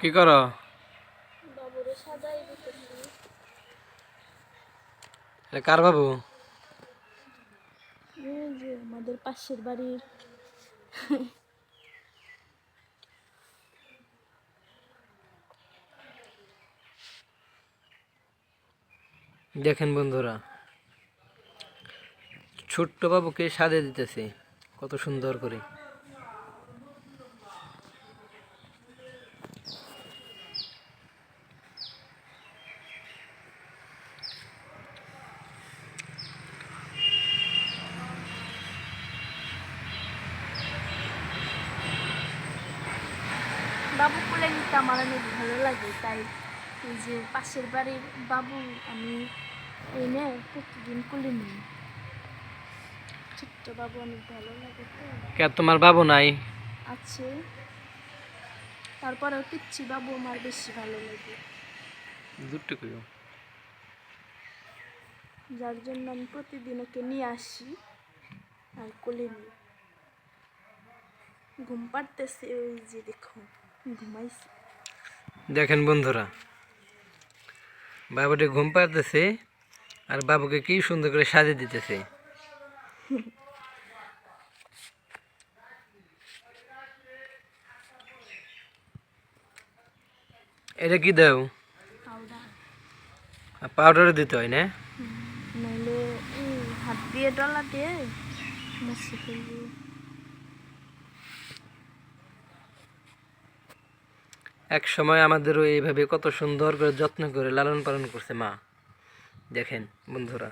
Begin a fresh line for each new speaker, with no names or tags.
কি করো? কার বাবু?
এই যে আমাদের পাশের বাড়ির
দেখেন বন্ধুরা ছোট্ট বাবুকে সাজে দিতেছে কত সুন্দর করে।
বাবু কোলে নিতে আমার অনেক ভালো লাগে। তাই এই যে পাশের বাড়ির বাবু আমি এনে প্রতিদিন কোলে নিই। ছোট্ট বাবু অনেক ভালো লাগে তো।
কে তোমার বাবু নাই?
আছে। তারপরেও পিচ্ছি বাবু আমার বেশি ভালো লাগে।
দুটুকু
যার জন্য আমি প্রতিদিন ওকে নিয়ে আসি আর কোলে নিই। ঘুম পাড়তেছে ওই যে দেখো।
দেখেন বন্ধুরা বাবুটি ঘুম পাড়তেছে আর বাবুকে কি সুন্দর করে সাজিয়ে দিতেছে। এটা কি দাও?
পাউডার।
দিতে হয় না?
হাত দিয়ে ডলা দিয়ে
এক সময় আমাদেরও এইভাবে কত সুন্দর করে যত্ন করে লালন পালন করছে মা। দেখেন বন্ধুরা।